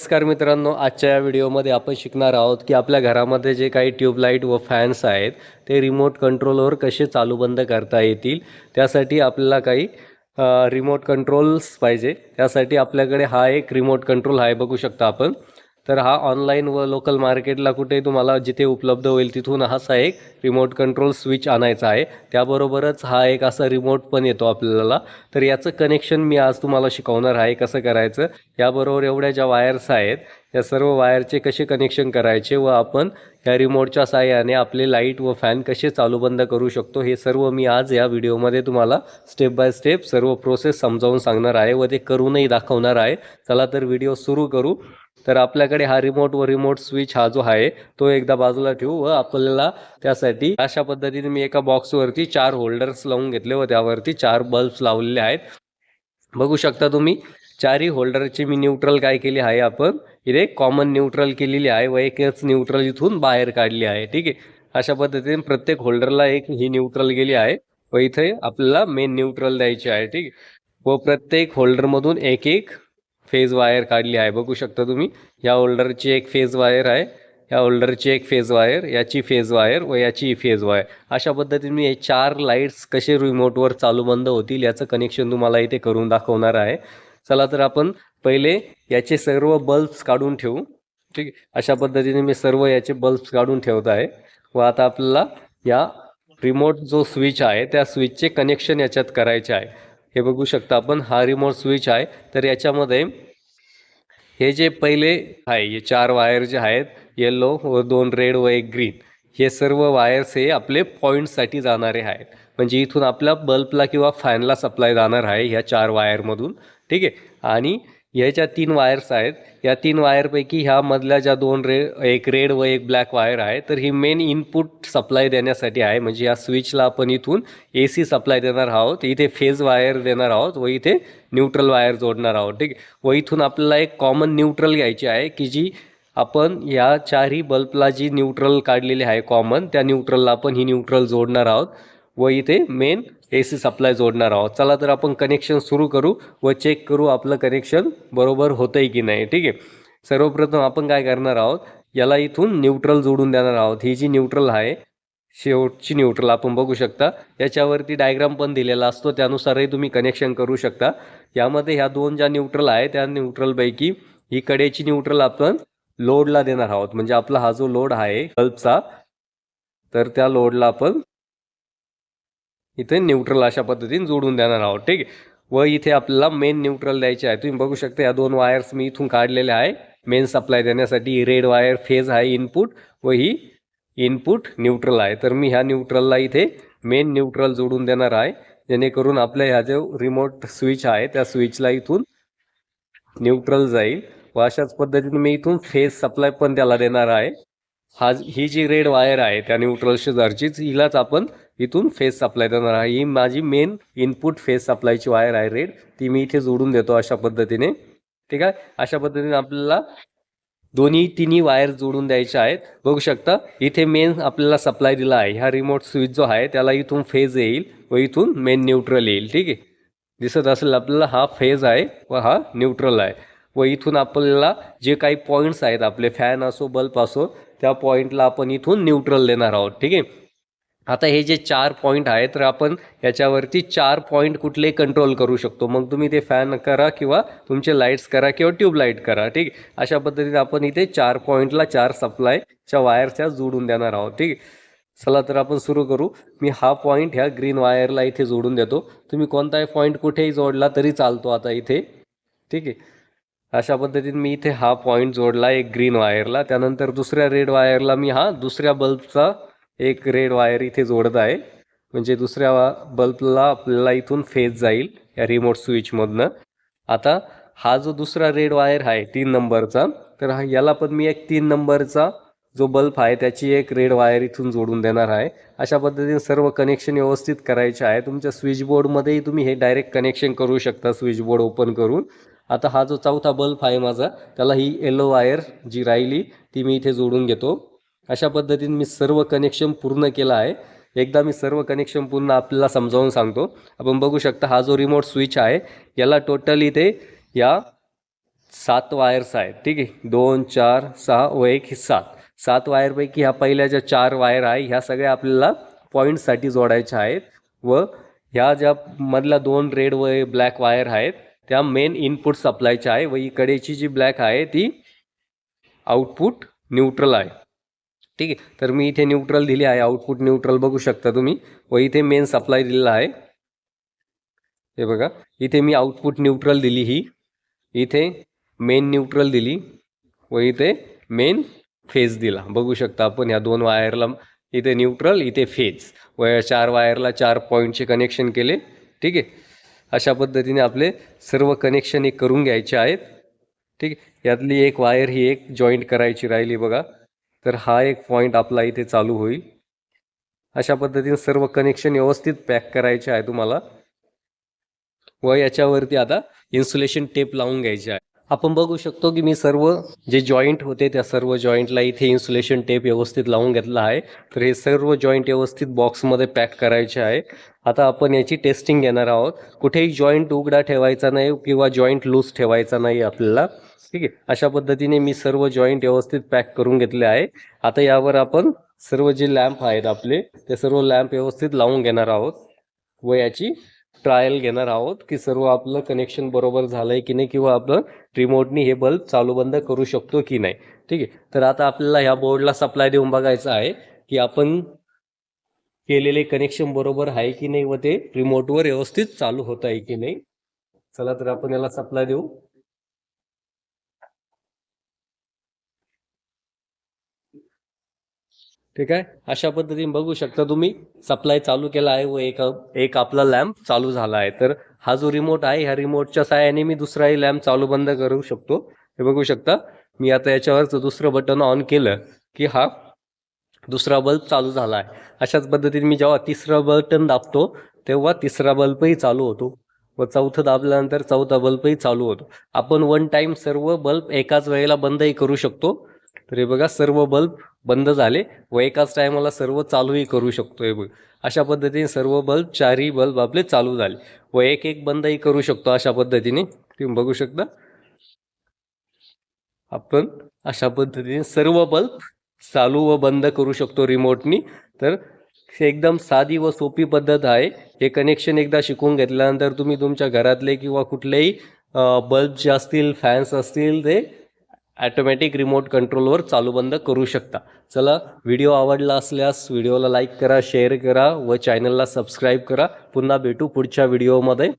नमस्कार मित्रांनो आजच्या या व्हिडिओमध्ये आपण शिकणार आहोत की आपल्या घरामध्ये जे काही ट्यूबलाईट व फॅन्स आहेत ते रिमोट कंट्रोलवर कसे चालू बंद करता येतील? त्यासाठी आपल्याला काही रिमोट कंट्रोल्स पाहिजे. त्यासाठी आपल्याकडे हा एक रिमोट कंट्रोल आहे बघू शकता आपण. तर हा ऑनलाईन व लोकल मार्केटला कुठे तुम्हाला जिथे उपलब्ध होईल तिथून असा एक रिमोट कंट्रोल स्विच आणायचा आहे. त्याबरोबरच हा एक असा रिमोट पण येतो आपल्याला. तर याचं कनेक्शन मी आज तुम्हाला शिकवणार आहे कसं करायचं. याबरोबर एवढ्या ज्या वायर्स आहेत या सर्व वायरचे कसे कनेक्शन करायचे व आपण या रिमोटच्या साहाय्याने आपले लाइट व फॅन कसे चालू बंद करू शकतो हे सर्व मी आज या व्हिडिओमध्ये तुम्हाला स्टेप बाय स्टेप सर्व प्रोसेस समजावून सांगणार आहे व ते करूनही दाखवणार आहे. चला तर व्हिडिओ सुरू करू. तर आपल्याकडे हा रिमोट व रिमोट स्विच हा जो आहे तो एकदा बाजूला ठेवू व आपल्याला त्यासाठी अशा पद्धतीने मी एका बॉक्सवरती चार होल्डर्स लावून घेतले व त्यावरती चार बल्ब्स लावलेले आहेत. बघू शकता तुम्ही चारही होल्डरची मी न्यूट्रल काय केली आहे आपण? इथे कॉमन न्यूट्रल केलेली आहे व एकच न्यूट्रल इथून बाहेर काढली आहे ठीक आहे? अशा पद्धतीने प्रत्येक होल्डरला एक ही न्यूट्रल गेली आहे व इथे आपल्याला मेन न्यूट्रल द्यायची आहे ठीक आहे? व प्रत्येक होल्डरमधून एक एक फेज वायर काढली आहे. बघू शकता तुम्ही या होल्डरची एक फेज वायर आहे. या होल्डरची एक फेज वायर याची फेज वायर व याची फेज वायर अशा पद्धतीने मी हे चार लाईट्स कसे रिमोटवर चालू बंद होतील याचं कनेक्शन तुम्हाला इथे करून दाखवणार आहे. चला तर आपण पहिले याचे सर्व बल्ब्स काढून ठेवू. ठीक अशा पद्धतीने मी सर्व याचे बल्ब्स काढून ठेवत आहे. व आता आपल्याला या रिमोट जो स्विच आहे त्या स्विचचे कनेक्शन याच्यात करायचे आहे. हे बघू शकता आपण. हा रिमोट स्विच आहे. तर याच्यामध्ये हे जे पहिले आहे हे चार वायर जे आहेत येल्लो व दोन रेड व एक ग्रीन हे सर्व वायर्स हे आपले पॉईंटसाठी जाणारे आहेत. म्हणजे इथून आपल्या बल्बला किंवा फॅनला सप्लाय जाणार आहे ह्या चार वायरमधून ठीक आहे? आणि याच्या तीन वायर्स आहेत. या तीन वायरपैकी ह्या मधल्या ज्या दोन रे एक रेड व एक ब्लॅक वायर आहे तर ही मेन इनपुट सप्लाय देण्यासाठी आहे. म्हणजे या स्विचला आपण इथून ए सी सप्लाय देणार आहोत. इथे फेज वायर देणार आहोत व इथे न्यूट्रल वायर जोडणार आहोत. ठीक व इथून आपल्याला एक कॉमन न्यूट्रल घ्यायची आहे की जी आपण या चारही बल्बला जी न्यूट्रल काढलेली आहे कॉमन त्या न्यूट्रलला आपण ही न्यूट्रल जोडणार आहोत. व इथे मेन ए सी सप्लाय जोडणार आहोत. चला तर आपण कनेक्शन सुरू करू व चेक करू आपलं कनेक्शन बरोबर होतं आहे की नाही. ठीक आहे? सर्वप्रथम आपण काय करणार आहोत? याला इथून न्यूट्रल जोडून देणार आहोत. ही जी न्यूट्रल आहे शेवटची न्यूट्रल आपण बघू शकता. याच्यावरती डायग्राम पण दिलेला असतो. त्यानुसारही तुम्ही कनेक्शन करू शकता. यामध्ये ह्या दोन ज्या न्यूट्रल आहे त्या न्यूट्रलपैकी ही कडेची न्यूट्रल आपण लोडला देणार आहोत. म्हणजे आपला हा जो लोड आहे बल्बचा तर त्या लोडला आपण इथे न्यूट्रल अशा पद्धतीने जोडून देणार आहोत. ठीक आहे? व इथे आपल्याला मेन न्यूट्रल द्यायचे आहे. तुम्ही बघू शकता या दोन वायर्स मी इथून काढलेल्या आहे. मेन सप्लाय देण्यासाठी रेड वायर फेज आहे इनपुट व ही इनपुट न्यूट्रल आहे. तर मी ह्या न्यूट्रलला इथे मेन न्यूट्रल जोडून देणार आहे. जेणेकरून आपल्या ह्या जो रिमोट स्विच आहे त्या स्विचला इथून न्यूट्रल जाईल. व अशाच पद्धतीने मी इथून फेज सप्लाय पण त्याला देणार आहे. हा ही जी रेड वायर आहे त्या न्यूट्रल शेजारचीच हिलाच आपण इथून फेस सप्लाय देणार आहे. ही माझी मेन इनपुट फेस सप्लायची वायर आहे रेड. ती मी इथे जोडून देतो अशा पद्धतीने. ठीक आहे? अशा पद्धतीने आपल्याला दोन्ही तिन्ही वायर जोडून द्यायच्या आहेत. बघू शकता इथे मेन आपल्याला सप्लाय दिला आहे. ह्या रिमोट स्विच जो आहे त्याला इथून फेज येईल व इथून मेन न्यूट्रल येईल. ठीक आहे? दिसत असेल आपल्याला हा फेज आहे व हा न्यूट्रल आहे. व इथून आपल्याला जे काही पॉईंट्स आहेत आपले फॅन असो बल्ब असो त्या पॉईंटला आपण इथून न्यूट्रल देणार आहोत. ठीक आहे? आता हे जे चार पॉईंट आहेत तर आपण याच्यावरती चार पॉईंट कुठले कंट्रोल करू शकतो. मग तुम्ही ते फॅन करा किंवा तुमचे लाईट्स करा किंवा ट्यूबलाईट करा. ठीक आहे? अशा पद्धतीने आपण इथे चार पॉईंटला चार सप्लायच्या वायरच्या जोडून देणार आहोत. ठीक आहे? चला तर आपण सुरू करू. मी हा पॉईंट ह्या ग्रीन वायरला इथे जोडून देतो. तुम्ही कोणताही पॉईंट कुठेही जोडला तरी चालतो आता इथे. ठीक आहे? अशा पद्धतीने मी इथे हा पॉईंट जोडला एक ग्रीन वायरला त्यानंतर दुसऱ्या रेड वायरला मी हा दुसऱ्या बल्बचा एक रेड वायर इथे जोडत आहे. म्हणजे दुसऱ्या बल्बला आपल्याला इथून फेज जाईल या रिमोट स्विचमधनं आता हा जो दुसरा रेड वायर आहे तीन नंबरचा तर हा याला पण मी एक तीन नंबरचा जो बल्ब आहे त्याची एक रेड वायर इथून जोडून देणार आहे. अशा पद्धतीने सर्व कनेक्शन व्यवस्थित करायचे आहे. तुमच्या स्विचबोर्डमध्येही तुम्ही हे डायरेक्ट कनेक्शन करू शकता स्विचबोर्ड ओपन करून. आता हा जो चौथा बल्ब आहे माझा त्याला ही येलो वायर जी राहिली ती मी इथे जोडून घेतो. अशा पद्धतीने मी सर्व कनेक्शन पूर्ण केलं आहे. एकदा मी सर्व कनेक्शन पूर्ण आपल्याला समजावून सांगतो. आपण बघू शकता हा जो रिमोट स्विच आहे याला टोटल इथे या सात वायर्स आहेत. ठीक आहे? दोन चार सहा व एक हे सात. सात वायरपैकी ह्या पहिल्या ज्या चार वायर आहे ह्या सगळ्या आपल्याला पॉईंटसाठी जोडायच्या आहेत व ह्या ज्या मधल्या दोन रेड व ब्लॅक वायर आहेत त्या मेन इनपुट सप्लायच्या आहे व इकडेची जी ब्लॅक आहे ती आउटपुट न्यूट्रल आहे. ठीक आहे? तर मी इथे न्यूट्रल दिली आहे. आउटपुट न्यूट्रल बघू शकता तुम्ही. व इथे मेन सप्लाय दिलेला आहे. हे बघा. इथे मी आउटपुट न्यूट्रल दिली ही. इथे मेन न्यूट्रल दिली. व इथे मेन फेज दिला. बघू शकता आपण ह्या दोन वायरला इथे न्यूट्रल इथे फेज व या चार वायरला चार पॉईंटचे कनेक्शन केले. ठीक आहे? अशा पद्धतीने आपले सर्व कनेक्शन हे करून घ्यायचे आहेत. ठीक आहे? यातली एक वायर ही एक जॉईंट करायची राहिली बघा. तर हा एक पॉईंट आपला इथे चालू होईल. अशा पद्धतीने सर्व कनेक्शन व्यवस्थित पॅक करायचे आहे तुम्हाला. व याच्यावरती आता इन्सुलेशन टेप लावून घ्यायचे आहे. आपण बघू शकतो की मी सर्व जे जॉईंट होते त्या सर्व जॉईंटला इथे इन्सुलेशन टेप व्यवस्थित लावून घेतला आहे. तर हे सर्व जॉईंट व्यवस्थित बॉक्समध्ये पॅक करायचे आहे. आता आपण याची टेस्टिंग घेणार आहोत. कुठेही जॉईंट उघडा ठेवायचा नाही किंवा जॉईंट लूज ठेवायचा नाही आपल्याला. ठीक आहे? अशा पद्धतीने मी सर्व जॉईंट व्यवस्थित पॅक करून घेतले आहे. आता यावर आपण सर्व जे लॅम्प आहेत आपले ते सर्व लॅम्प व्यवस्थित लावून घेणार आहोत. व याची ट्रायल घेणार आहोत की सर्व आपलं कनेक्शन बरोबर झालंय की नाही किंवा आपलं रिमोटनी हे बल्ब चालू बंद करू शकतो की नाही. ठीक आहे? तर आता आपल्याला ह्या बोर्डला सप्लाय देऊन बघायचं आहे की आपण केलेले कनेक्शन बरोबर आहे की नाही व ते रिमोटवर व्यवस्थित चालू होत आहे की नाही. चला तर आपण याला सप्लाय देऊ. ठीक आहे? अशा पद्धतीने बघू शकता तुम्ही सप्लाय चालू केला आहे व एक एक आपला लॅम्प चालू झाला आहे. तर हा जो रिमोट आहे ह्या रिमोटच्या सहाय्याने मी दुसराही लॅम्प चालू बंद करू शकतो. हे बघू शकता मी आता याच्यावरचं दुसरं बटन ऑन केलं की हा दुसरा बल्ब चालू झाला आहे. अशाच पद्धतीने मी जेव्हा तिसरा बटन दाबतो तेव्हा तिसरा बल्बही चालू होतो. व चौथं दाबल्यानंतर चौथा बल्बही चालू होतो. आपण वन टाईम सर्व बल्ब एकाच वेळेला बंदही करू शकतो. तर हे बघा सर्व बल्ब बंद झाले व एकाच टायमाला सर्व चालूही करू शकतो हे बघ. अशा पद्धतीने सर्व बल्ब चारही बल्ब आपले चालू झाले. व एक एक बंदही करू शकतो अशा पद्धतीने. तुम्ही बघू शकता. आपण अशा पद्धतीने सर्व बल्ब चालू व बंद करू शकतो रिमोटनी तर हे एकदम साधी व सोपी पद्धत आहे. हे कनेक्शन एकदा शिकून घेतल्यानंतर तुम्ही तुमच्या घरातले किंवा कुठलेही बल्ब जे असतील फॅन्स असतील ते ॲटोमॅटिक रिमोट कंट्रोलवर चालू बंद करू शकता. चला व्हिडिओ आवडला असल्यास व्हिडिओला लाईक करा शेअर करा व चॅनलला सबस्क्राईब करा. पुन्हा भेटू पुढच्या व्हिडिओमध्ये